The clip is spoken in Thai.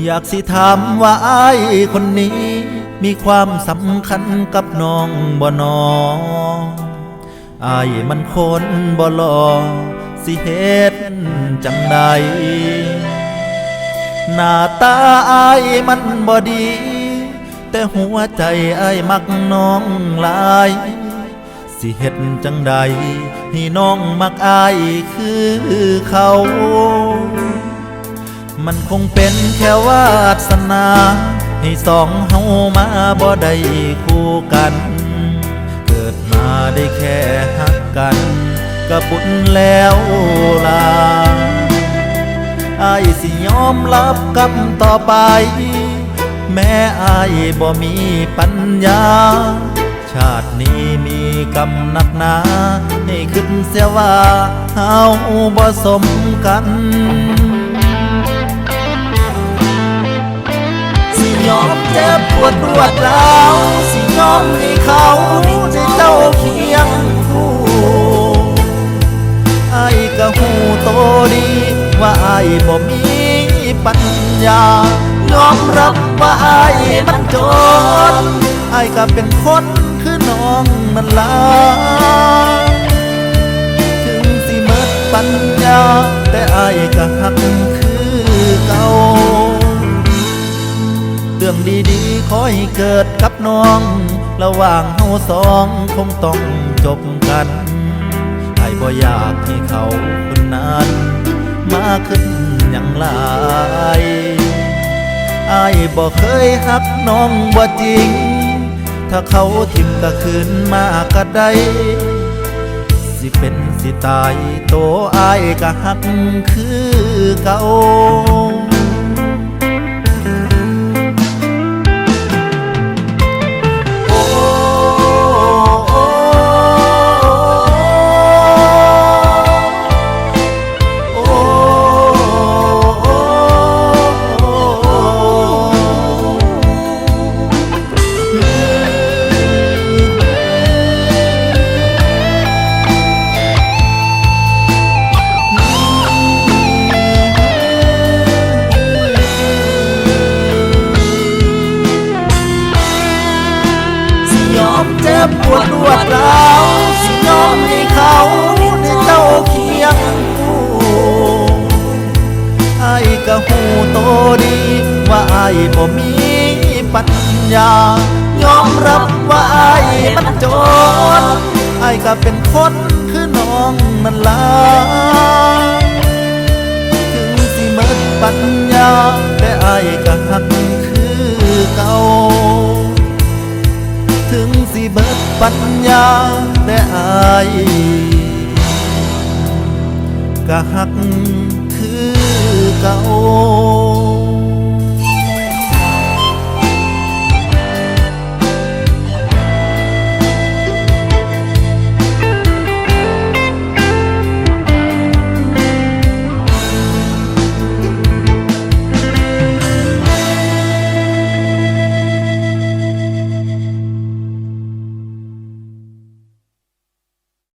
อยากสิถามว่าไอายคนนี้ มีความสำคัญกับน้องบ่นออายมันคนบ่หลอสิเฮ็ดจังใดหน้าตาไอายมันบ่ดี แต่หัวใจไอายมักน้องหลาย สิเฮ็ดจังใดให้น้องมักอายคือเขา มันคงเป็นแค่วาสนา ให้สองเฮามาบ่ได้คู่กัน เกิดมาได้แค่ฮักกันก็บุญแล้วล่ะอายสิยอมรับกรรมต่อไป แม้อายบ่มีปัญญา ชาตินี้มีกรรมหนักหนาให้ขึ้นเสียว่าเฮาบ่สมกัน วดรวดร้าวสิยอมให้เขาได้เจ้าเคียงคู่ไอ้ก็หูโตดี ว่าไอ้บ่มีปัญญายอมรับว่าไอ้มันจนไอ้ก็เป็นคนคือน้องนั่นล่ะถึงสิเมิดปัญญา แต่ไอ้ก็หักคือเก่าเรื่องดี ๆขอให้เกิดกับน้อง ระหว่างเฮาสองคงต้องจบกันไอ้บ่อยากให้เขาคนนั้น มาขึ้นอย่างหลายไอ้บ่เคยหักน้องบ่จริง ถ้าเขาทิมก็คืนมาก็ได้สิเป็นสิตายโตไอ้ายก็หักคือเก่า มเจ็บปวดรวดร้าวสิยอมให้เขาได้เจ้าเคียงคู่ไอ้ก็หูโตดี ว่าไอ้บ่มีปัญญายอมรับว่าไอ้มันจนไอ้ก็เป็นคนคือน้องนั่นล่ะถึงสิเมิดปัญญาแต่ไอ้ก็ ปัญญาแต่อายก็หักคือเก่า